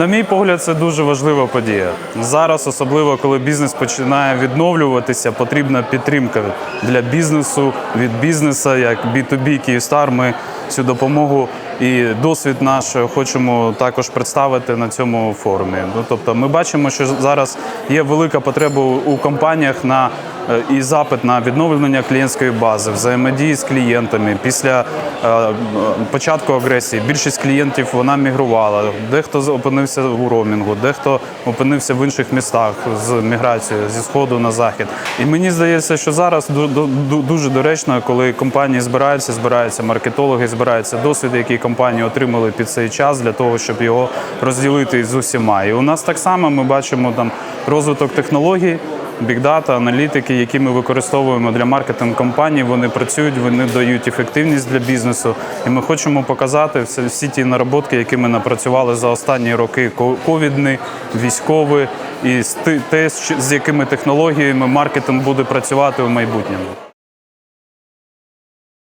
На мій погляд, це дуже важлива подія. Зараз, особливо коли бізнес починає відновлюватися, потрібна підтримка для бізнесу від бізнесу, як B2B Київстар. Ми цю допомогу і досвід наш хочемо також представити на цьому форумі. Ну тобто, ми бачимо, що зараз є велика потреба у компаніях на е, і запит на відновлення клієнтської бази, взаємодії з клієнтами після е, початку агресії. Більшість клієнтів вона мігрувала. Дехто опинився у роумінгу, дехто опинився в інших містах з міграцією зі сходу на захід. І мені здається, що зараз дуже доречно, коли компанії збираються, збираються маркетологи, збираються досвід, який компанії отримали під цей час для того, щоб його розділити з усіма. І у нас так само ми бачимо там розвиток технологій. Бікдата, аналітики, які ми використовуємо для маркетинг компаній, вони працюють, вони дають ефективність для бізнесу. І ми хочемо показати всі, ті нароботки, які ми напрацювали за останні роки ко- ковідні, військові, і те, з якими технологіями маркетинг буде працювати у майбутньому.